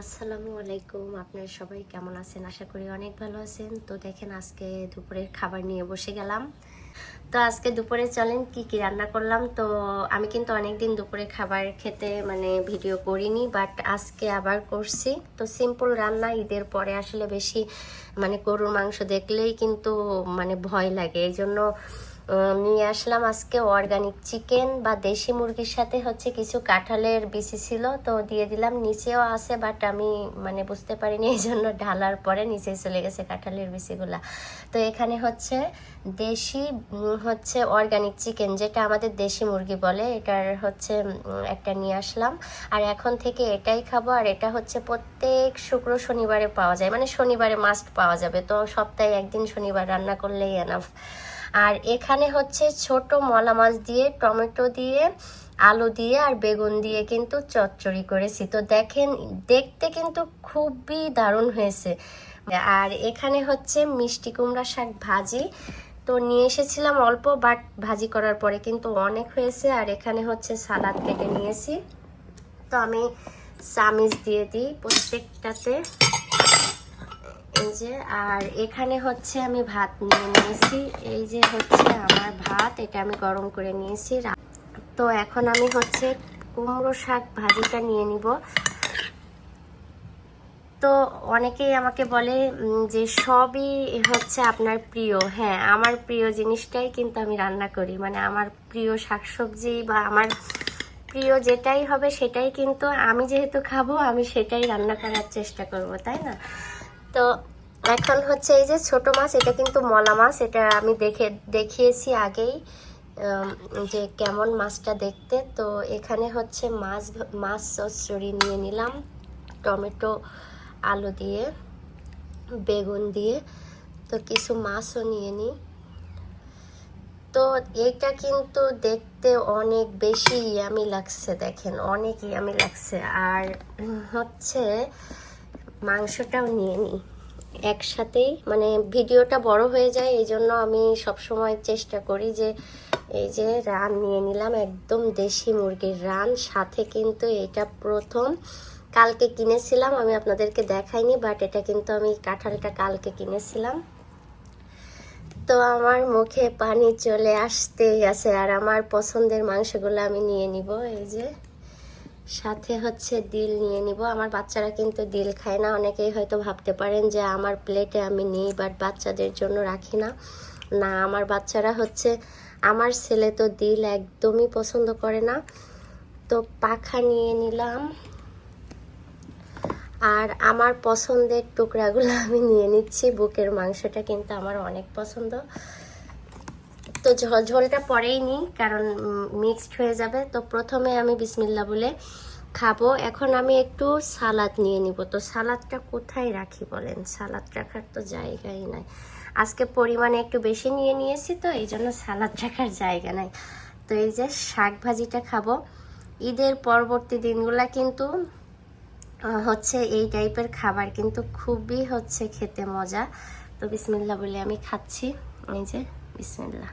আসসালামু আলাইকুম। আপনারা সবাই কেমন আছেন? আশা করি অনেক ভালো আছেন। তো দেখেন, আজকে দুপুরের খাবার নিয়ে বসে গেলাম। তো আজকে দুপুরে চলেন কি কি রান্না করলাম? তো আমি কিন্তু অনেক দিন দুপুরে খাবার খেতে মানে ভিডিও করিনি বাট আজকে আবার করছি। তো সিম্পল রান্না, ঈদের পরে আসলে বেশি মানে গরুর মাংস দেখলেই কিন্তু মানে ভয় লাগে। এই জন্য নিয়ে আসলাম আজকে অর্গানিক চিকেন বা দেশি মুরগির সাথে হচ্ছে কিছু কাঁঠালের বিচি ছিল, তো দিয়ে দিলাম। নিচেও আছে বাট আমি মানে বুঝতে পারিনি এই জন্য ঢালার পরে নিচে চলে গেছে কাঁঠালের বিচিগুলা তো এখানে হচ্ছে দেশি হচ্ছে অর্গানিক চিকেন যেটা আমাদের দেশি মুরগি বলে, এটার হচ্ছে একটা নিয়ে আসলাম। আর এখন থেকে এটাই খাব, আর এটা হচ্ছে প্রত্যেক শুক্র শনিবারে পাওয়া যায় মানে শনিবারে মাস্ট পাওয়া যাবে। তো সপ্তাহে একদিন শনিবার রান্না করলেই এনাফ আর এখানে হচ্ছে ছোট মলা মাছ দিয়ে, টমেটো দিয়ে, আলু দিয়ে আর বেগুন দিয়ে কিন্তু চচ্চড়ি করেছি। তো দেখেন, দেখতে কিন্তু খুবই দারুণ হয়েছে। আর এখানে হচ্ছে মিষ্টি কুমড়া শাক ভাজি। তো নিয়ে এসেছিলাম অল্প, বাট ভাজি করার পরে কিন্তু অনেক হয়েছে। আর এখানে হচ্ছে সালাদ কেটে নিয়েছি। তো আমি চামিচ দিয়ে দিই প্রত্যেকটাতে। এই যে, আর এখানে হচ্ছে আমি ভাত নিয়ে নিয়েছি। এই যে হচ্ছে আমার ভাত, এটা আমি গরম করে নিয়েছি। তো এখন আমি হচ্ছে কুমড়ো শাক ভাজিটা নিয়ে নিব। তো অনেকেই আমাকে বলে যে সবই হচ্ছে আপনার প্রিয়। হ্যাঁ আমার প্রিয় জিনিসটাই কিন্তু আমি রান্না করি। মানে আমার প্রিয় শাকসবজি বা আমার প্রিয় যেটাই হবে সেটাই কিন্তু আমি যেহেতু খাব, আমি সেটাই রান্না করার চেষ্টা করব, তাই না? তো এখন হচ্ছে এই যে ছোট মাছ, এটা কিন্তু মলা মাছ, এটা আমি দেখে, দেখিয়েছি আগেই যে কেমন মাছটা দেখতে। তো এখানে হচ্ছে মাছ মাছ চচ্চড়ি নিয়ে নিলাম, টমেটো, আলু দিয়ে, বেগুন দিয়ে, তো কিছু মাছও নিয়ে নিই। তো এইটা কিন্তু দেখতে অনেক বেশি ইয়ামি লাগছে, দেখেন, অনেক ইয়ামি লাগছে। আর হচ্ছে মাংসটাও নিয়ে নিই। একসাথেই মানে ভিডিওটা বড় হয়ে যায় এই জন্য আমি সবসময় চেষ্টা করি যে, এই যে রান নিয়ে নিলাম, একদম দেশি মুরগির রান। সাথে কিন্তু এটা প্রথম কালকে কিনেছিলাম, আমি আপনাদেরকে দেখাইনি বাট এটা কিন্তু আমি কাঁঠালটা কালকে কিনেছিলাম। তো আমার মুখে পানি চলে আসতেই আছে, আর আমার পছন্দের মাংসগুলো আমি নিয়ে নিব, এই যে। সাথে হচ্ছে দিল নিয়ে নিব। আমার বাচ্চারা কিন্তু দিল খায় না। অনেকেই হয়তো ভাবতে পারেন যে আমার প্লেটে আমি নিই বাট বাচ্চাদের জন্য রাখি না। না, আমার বাচ্চারা হচ্ছে, আমার ছেলে তো দিল একদমই পছন্দ করে না। তো পাখা নিয়ে নিলাম। আর আমার পছন্দের টুকরাগুলো আমি নিয়ে নিচ্ছি। বুকের মাংসটা কিন্তু আমার অনেক পছন্দ। তো ঝোল, ঝোলটা পরেই নিই, কারণ মিক্সড হয়ে যাবে। তো প্রথমে আমি বিসমিল্লা বলে খাব। এখন আমি একটু সালাদ নিয়ে নিব। তো সালাদটা কোথায় রাখি বলেন? সালাদ রাখার তো জায়গাই নাই। আজকে পরিমাণে একটু বেশি নিয়ে নিয়েছি তো, এই জন্য সালাদ রাখার জায়গা নাই। তো এই যে শাক ভাজিটা খাব। ঈদের পরবর্তী দিনগুলা কিন্তু হচ্ছে এই টাইপের খাবার কিন্তু খুবই হচ্ছে খেতে মজা। তো বিসমিল্লা বলে আমি খাচ্ছি। এই যে বিসমিল্লা।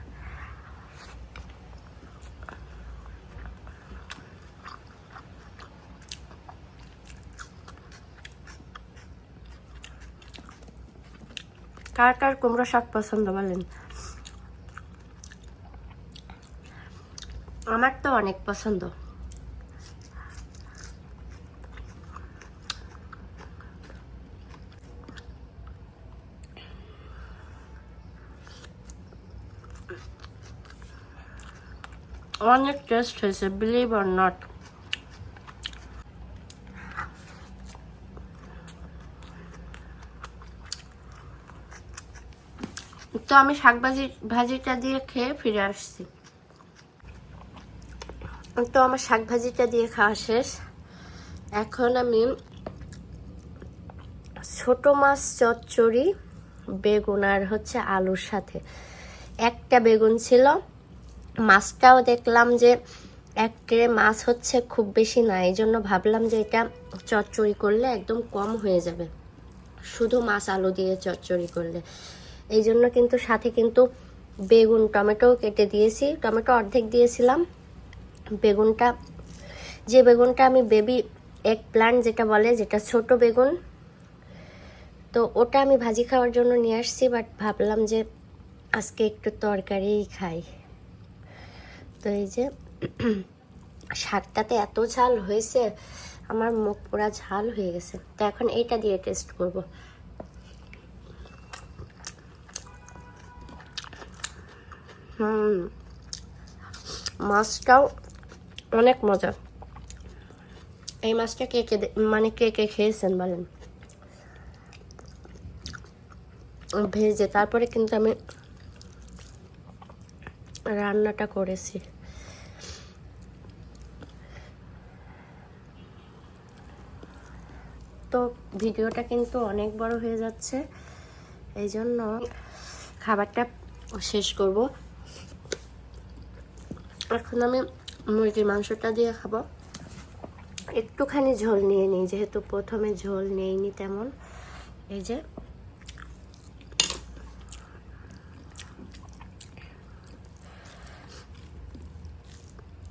কার কার কুমড়ো শাক পছন্দ বলেন? আমার তো অনেক পছন্দ। অনেক টেস্ট হয়েছে বিলিভ অর নট তো আমি শাক ভাজি ভাজিটা দিয়ে খেয়ে ফিরে আসছি। তো আমার শাক ভাজিটা দিয়ে খাওয়া শেষ। এখন আমি ছোট মাছ, চচ্চড়ি, বেগুন আর হচ্ছে আলুর সাথে। একটা বেগুন ছিল। মাছটাও দেখলাম যে এক ট্রে মাছ হচ্ছে খুব বেশি না এই জন্য ভাবলাম যে এটা চচ্চড়ি করলে একদম কম হয়ে যাবে। শুধু মাছ আলু দিয়ে চচ্চড়ি করলে। এই জন্য কিন্তু সাথে কিন্তু বেগুন টমেটোও কেটে দিয়েছি। টমেটো অর্ধেক দিয়েছিলাম। বেগুনটা, যে বেগুনটা আমি বেবি এক প্লান্ট যেটা বলে, যেটা ছোট বেগুন, তো ওটা আমি ভাজি খাওয়ার জন্য নিয়ে আসছি বাট ভাবলাম যে আজকে একটু তরকারিই খাই। তো এই যে শাকটাতে এত ঝাল হয়েছে, আমার মুখ পুরা ঝাল হয়ে গেছে। তো এখন এইটা দিয়ে টেস্ট করব। হুম। মাছটাও অনেক মজা। এই মাছটা কে কে মানে কে কে খেয়েছেন বলেন? ভেজে, তারপরে কিন্তু আমি রান্নাটা করেছি। তো ভিডিওটা কিন্তু অনেক বড় হয়ে যাচ্ছে। এই জন্য খাবারটা শেষ করব। এখন আমি মুরগির মাংসটা দিয়ে খাব। একটুখানি ঝোল নিয়ে নিই যেহেতু প্রথমে ঝোল নেইনি তেমন। এই যে,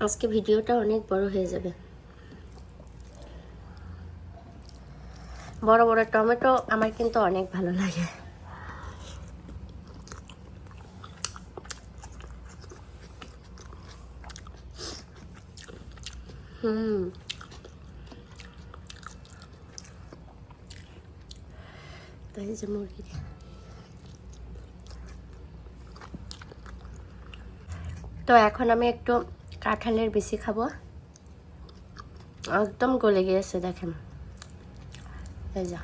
আজকে ভিডিওটা অনেক বড় হয়ে যাবে। বড় বড় টমেটো আমার কিন্তু অনেক ভালো লাগে। হুম তো এই যে তো এখন আমি একটু কাঁঠালের বেশি খাব। একদম গলে গিয়েছে, দেখেন। যা।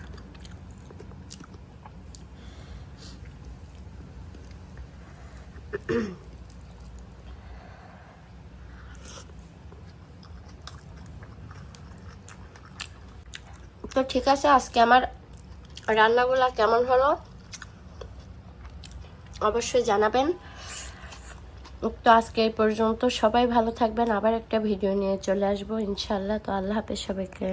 তো ঠিক আছে, আজকে আমার রান্নাগুলা কেমন হলো? অবশ্যই জানাবেন। তো আজকে এই পর্যন্ত সবাই ভালো থাকবেন। আবার একটা ভিডিও নিয়ে চলে আসব ইনশাল্লাহ তো আল্লাহ হাফেজ সবাইকে।